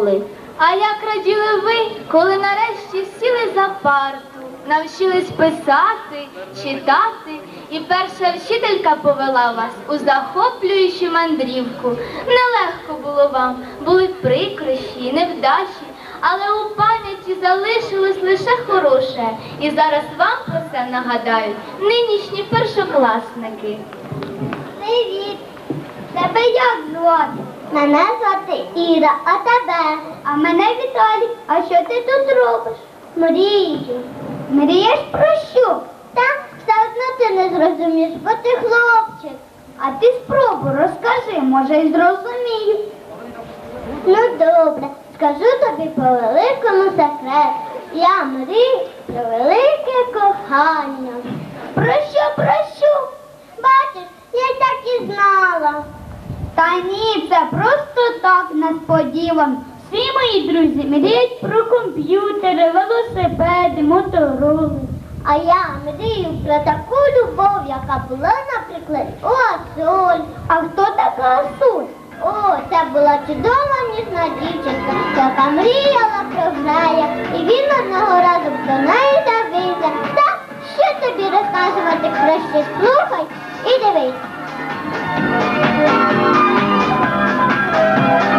школи? А як раділи ви, коли нарешті сіли за парту, навчились писати, читати, і перша вчителька повела вас у захоплюючу мандрівку. Нелегко було вам, були прикрощі, невдачі, але у пам'яті залишилось лише хороше. І зараз вам про це нагадають нинішні першокласники. Привіт! Тебе як звати? Мене звати Іра, а тебе? А мене Віталій. А що ти тут робиш? Мрію. Мрієш про що? Та все одно ти не зрозумієш, бо ти хлопчик. А ти спробуй, розкажи, може й зрозумію. Ну добре, скажу тобі по великому секрету. Я мрію про велике кохання. Про що, про що? Бачиш, я й так і знала. Та ні, це просто так несподівано. Всі мої друзі мріють про комп'ютери, велосипеди, мотороли. А я мрію про таку любов, яка була, наприклад, у Асоль. А хто така Асоль? О, це була чудова ніжна дівчинка, яка мріяла про грая, і він одного разу про неї забився. Та що тобі розказувати краще слухай і дивись. Música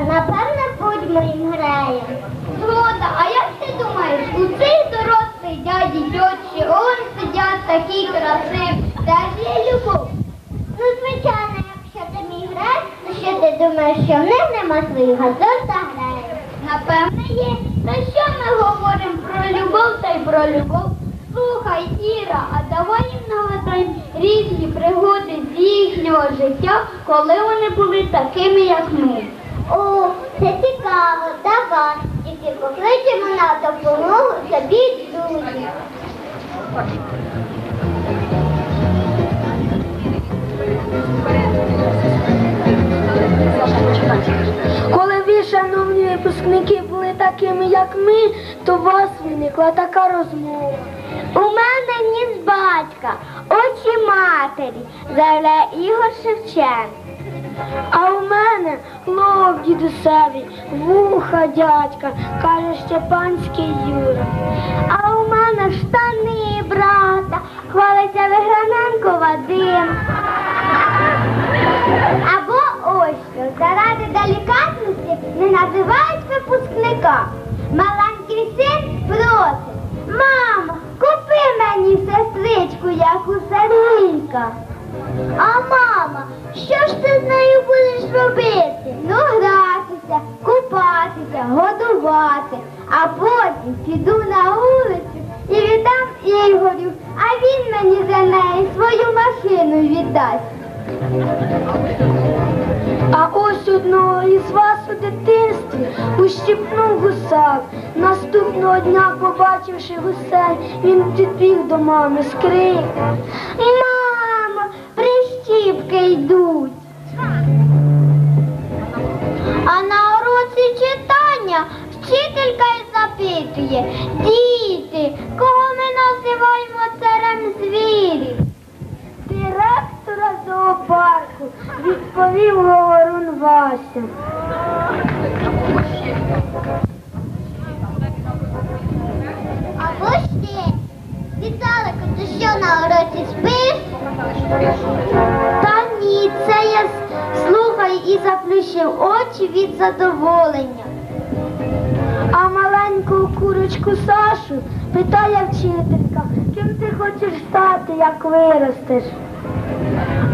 напевно будьмо їм граємо. Згода, а як ти думаєш, у цих дорослих дяді, тьотчі, он сидять такі красиві, теж є любов? Ну, звичайно, якщо ти мій граєш, то що ти думаєш, що в них нема своїх та граєш? Напевно, є. Та що ми говоримо? про любов. Слухай, Іра, а давай їм нагадаємо різні пригоди з їхнього життя, коли вони були такими, як ми. О, це цікаво, давай. Тільки покличемо на допомогу собі друзів. Коли ви, шановні випускники, були такими, як ми, то у вас виникла така розмова. У мене ніс батька, очі матері, заявляє Ігор Шевченко. А у мене лоб дідусеві, вуха дядька, каже Щепанський Юра. А у мене штани брата, хвалиться Виграненко Вадим. Або ось що, заради делікатності не називають випускника. Маленький син просить, мамо, купи мені сестричку, як у Сергійка. А мама, що ж ти з нею будеш робити? Ну, гратися, купатися, годувати, а потім піду на вулицю і віддам Ігорю, а він мені за неї свою машину віддасть. А ось одного із вас у дитинстві ущипнув гусак. Наступного дня, побачивши гусей, він підбіг до мами. Мамо, прищіпки йдуть. А на уроці читання вчителька й запитує, діти, кого ми називаємо царем звірів? Директора зоопарку відповів говорун Вася. Або ще. Віталику, ти що на уроці спиш? Ні, це я слухаю і заплющив очі від задоволення. А маленьку курочку Сашу питає вчителька, ким ти хочеш стати, як виростеш.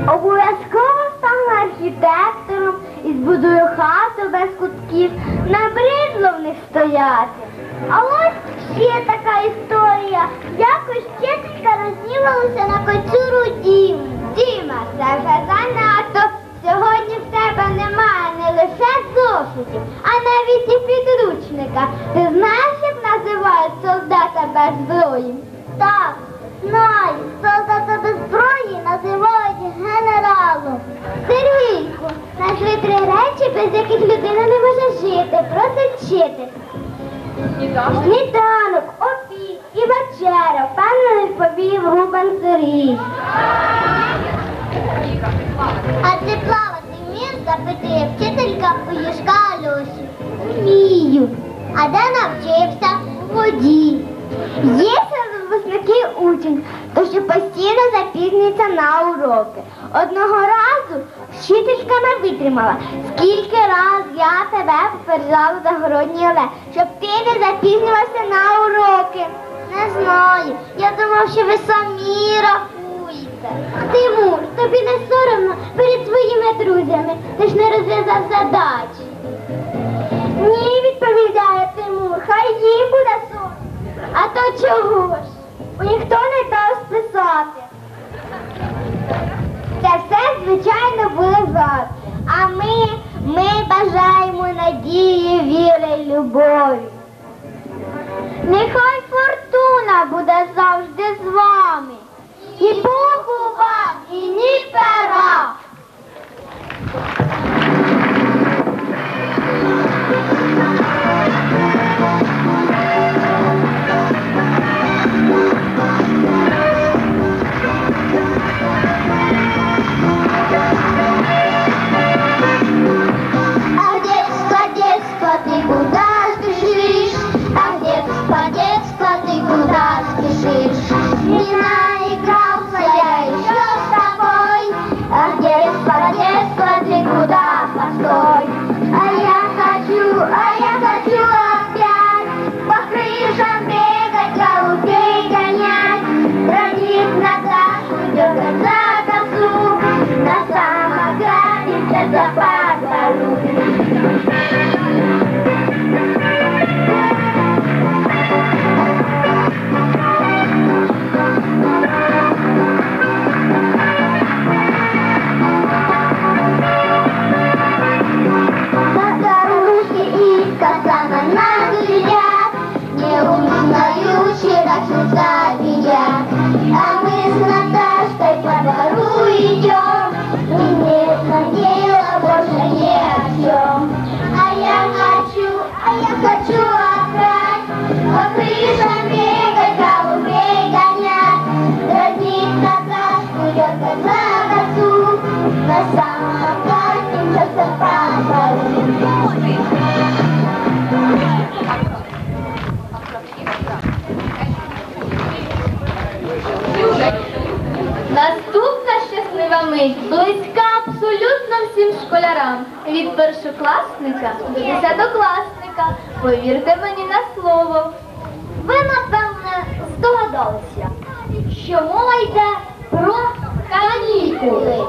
Обов'язково стану архітектором і збудую хату без кутків, набридло в них стояти. А ось ще така історія. Якось вчителька розділилася на коцюру Діму. Діма, це вже занадто. Сьогодні в тебе немає не лише зошитів, а навіть і підручника. Ти знаєш, як називають солдата без зброї? Так, знаю. Солдата без зброї називають генералом. Сергійку, назви три речі, без яких людина не може жити. Просить вчити. Сніданок, обід і вечеря, певно відповів Рубен Сергій. А ти плавати вмієш? запитує вчителька Юшка Альоші. Вмію. А де навчився? У воді. Є серед випускників учень, то що постійно запізнюється на уроки. Одного разу вчителька не витримала. Скільки раз я тебе попереджала загородній Олег, щоб ти не запізнювався на уроки. Не знаю. Я думав, що ви самі рахуєте. Тимур, тобі не соромно перед своїми друзями. Ти ж не розв'язав задачі. Ні, відповідає Тимур, хай їм буде соромно. А то чого ж? Бо ніхто не дав списати. Це все, звичайно, було зад. А ми, ми бажаємо надії, віри любові. Нехай фортуна буде завжди з вами. І Богу вам, і ні пера. Мить близька абсолютно всім школярам. Від першокласника до десятокласника. Повірте мені на слово. Ви, напевне, здогадалися, що мова йде про канікули.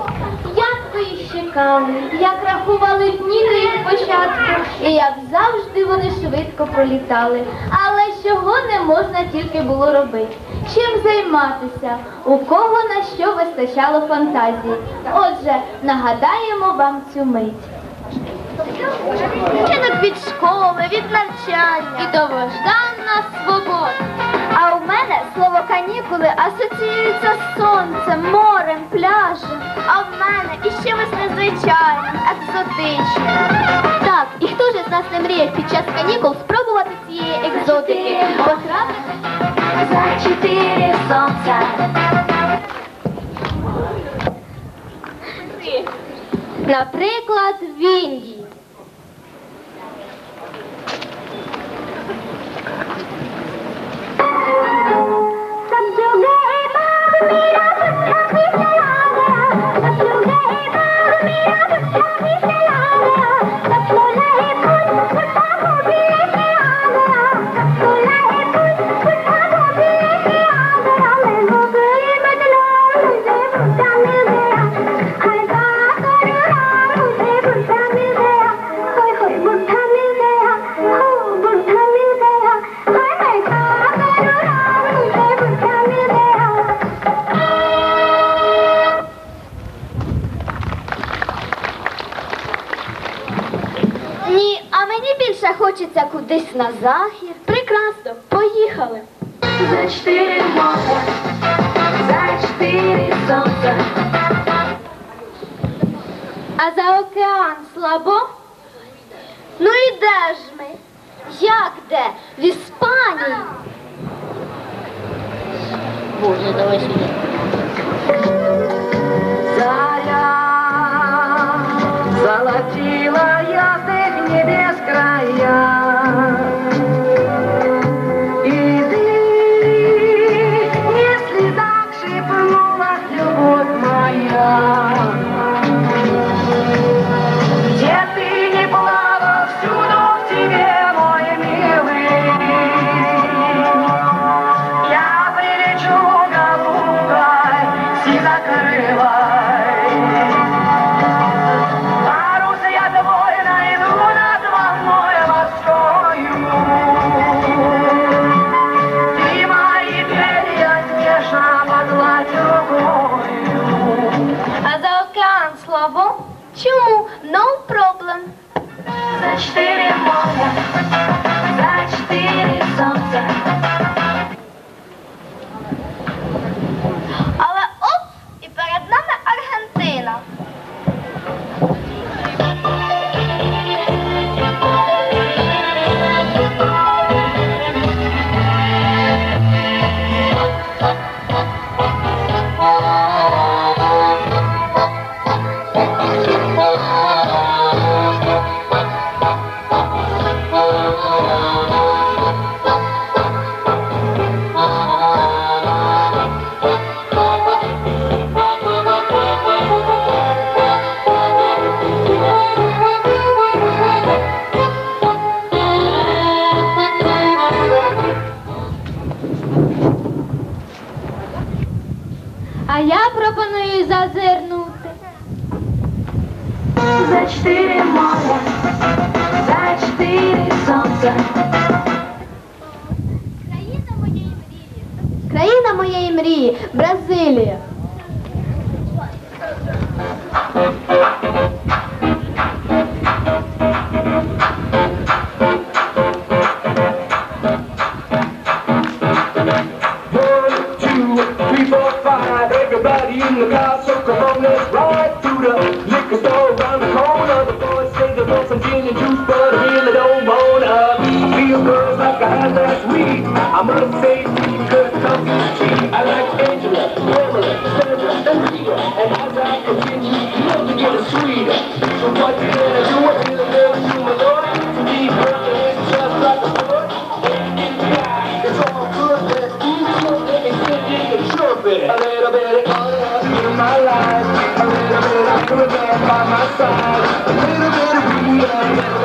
Як ви їх чекали, як рахували дні до їх початку, і як завжди вони швидко пролітали. Але чого не можна тільки було робити чим займатися, у кого на що вистачало фантазії. Отже, нагадаємо вам цю мить. Чинок від школи, від навчання і довожданна свобода. А у мене слово канікули асоціюється з сонцем, морем, пляжем. А в мене іще чимось незвичайним, екзотичним. Так, і хто ж з нас не мріє під час канікул спробувати цієї екзотики? Потрапити за четыре солнца. Наприклад, в Індії. на захід. Прекрасно, поїхали. За чотири море, за чотири сонця. А за океан слабо. Країна моєї мрії Бразилія. Makes me your man.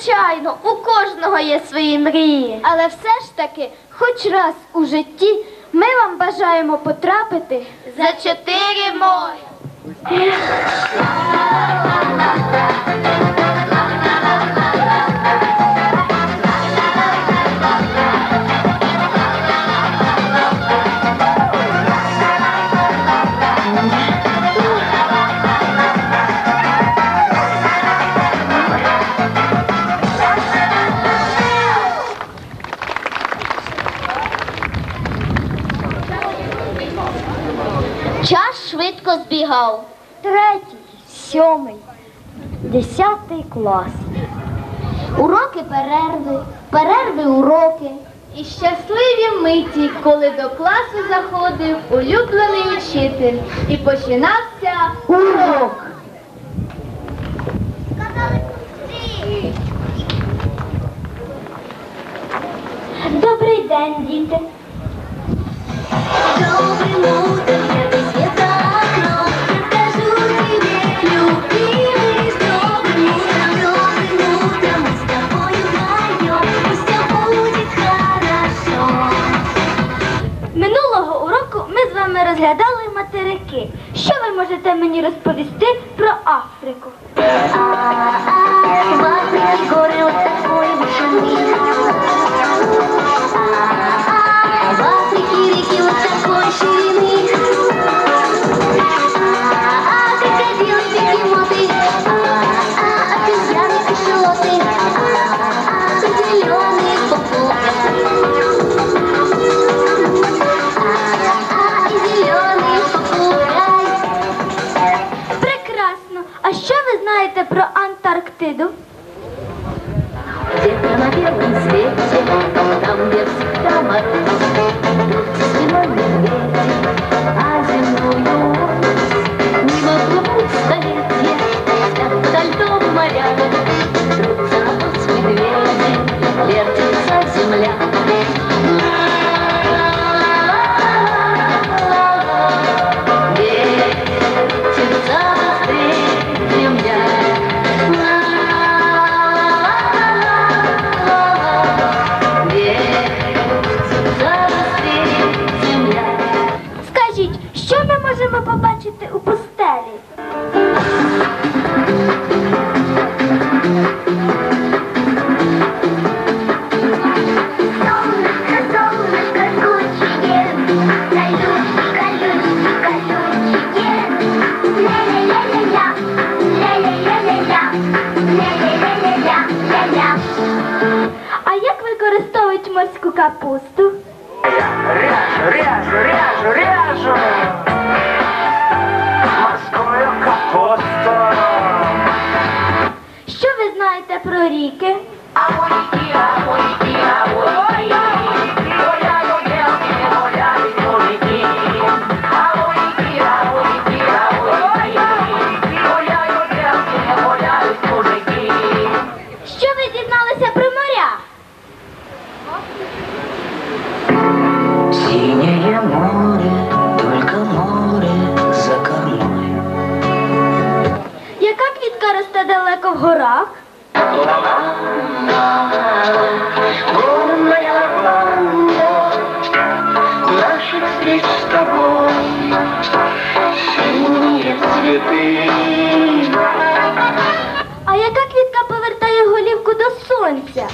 Звичайно, у кожного є свої мрії. Але все ж таки, хоч раз у житті, ми вам бажаємо потрапити за чотири моря. Час швидко збігав. Третій, сьомий, десятий клас. Уроки перерви, перерви уроки. І щасливі миті, коли до класу заходив улюблений учитель і починався урок. Добрий день, діти. Добрым ми з вами розглядали материки. Що ви можете мені розповісти про Африку? В Африке горы вот такой вышины В Африке реки вот такой ширины Там, где використовують морську капусту? Ряжу, ряжу, ряжу, ряжу. Морською капустою. Що ви знаєте про ріки? Що в горах? Наших встреч с тобой. Синие цветы. А яка квітка повертає голівку до сонця?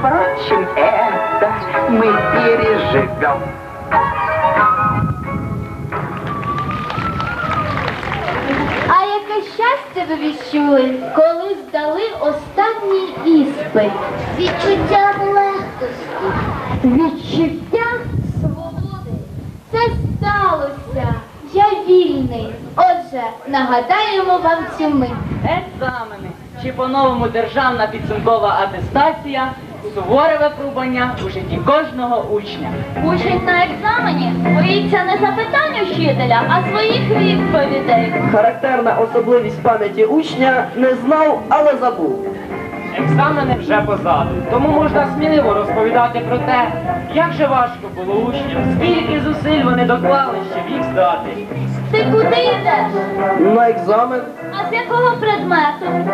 Прочим, это мы переживем. А яке щастя ви коли здали останній іспит? Відчуття легкості. Відчуття свободи. Це сталося. Я вільний. Отже, нагадаємо вам цю мить. Екзамени чи по-новому державна підсумкова атестація, суворе випробування у житті кожного учня. Учень на екзамені боїться не запитань учителя, а своїх відповідей. Характерна особливість пам'яті учня не знав, але забув. Екзамени вже позаду, тому можна сміливо розповідати про те, як же важко було учням, скільки зусиль вони доклали, щоб їх здати. Ти куди йдеш? На екзамен А з якого предмету?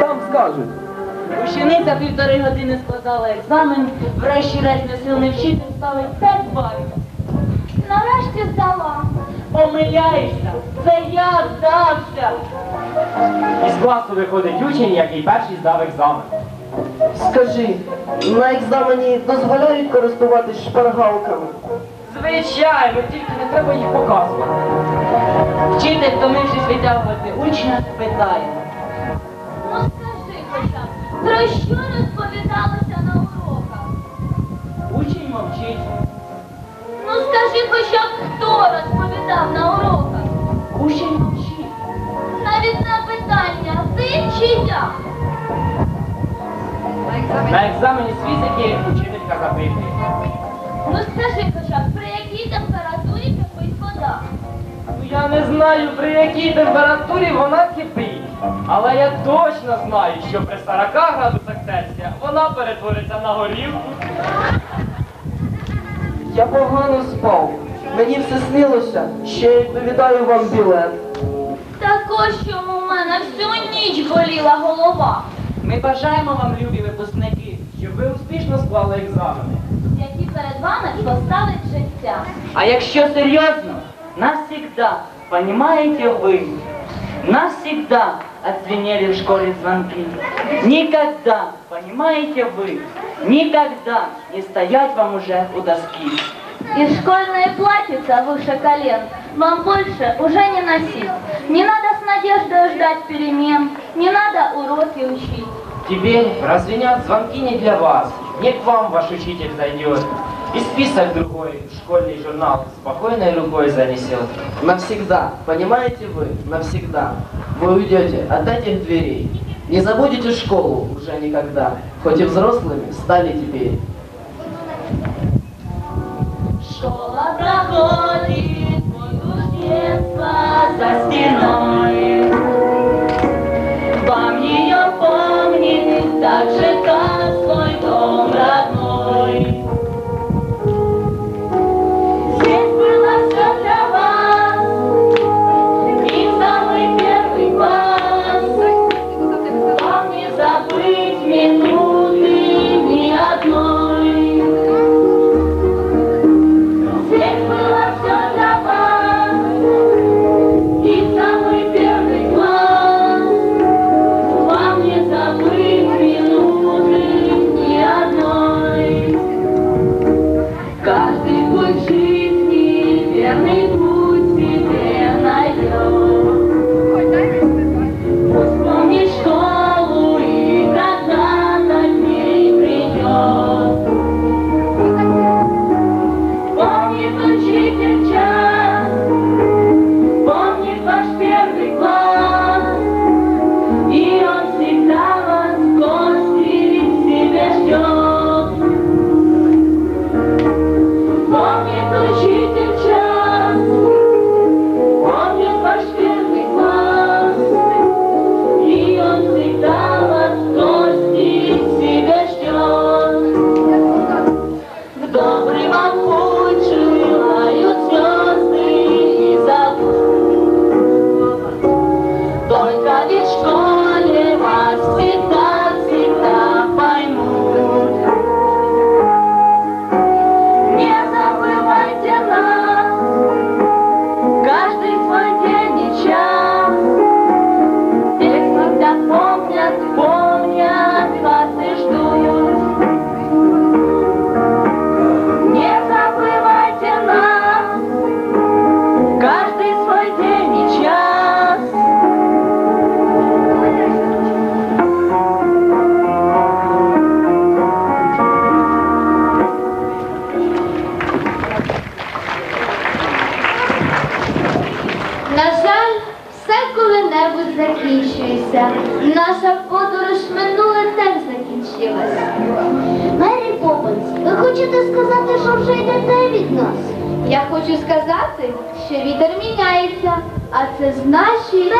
там скажуть. Учениця півтори години складала екзамен, врешті-решт несилний вчитель ставить 5 балів. Нарешті здала. Помиляєшся, це я здався. Із класу виходить учень, який перший здав екзамен. Скажи, на екзамені дозволяють користуватись шпаргалками? Звичайно, тільки не треба їх показувати. Вчитель, втомившись витягувати учня, питає. Про що розповідалося на уроках? Учень мовчить. Ну скажи хоча б, хто розповідав на уроках? Учень мовчить. Навіть на питання ти чи я? На екзамені з фізики учителька запитує. Ну скажи хоча б, при якій температурі кипить вода? Ну я не знаю, при якій температурі вона кипить. Але я точно знаю, що при 40 градусах Цельсія вона перетвориться на горілку. Я погано спав. Мені все снилося, що я відповідаю вам білет. Так ось чому в мене всю ніч боліла голова, Ми бажаємо вам, любі випускники, щоб ви успішно склали екзамени. які перед вами поставить життя. А якщо серйозно, навсегда, понимаете вы, навсегда отзвенели в школе звонки. Никогда, понимаете вы, никогда не стоять вам уже у доски. И школьное платьице выше колен вам больше уже не носить. Не надо с надеждой ждать перемен, не надо уроки учить. Теперь развенят звонки не для вас. Не к вам ваш учитель зайдет. И список другой, школьный журнал, спокойной рукой занесет. Навсегда, понимаете вы? Навсегда. Вы уйдете от этих дверей. Не забудете школу уже никогда, хоть и взрослыми стали теперь. Школа проходит, воздух детства за стеной. Вам ее помнит так же, как що вітер міняється, а це значить.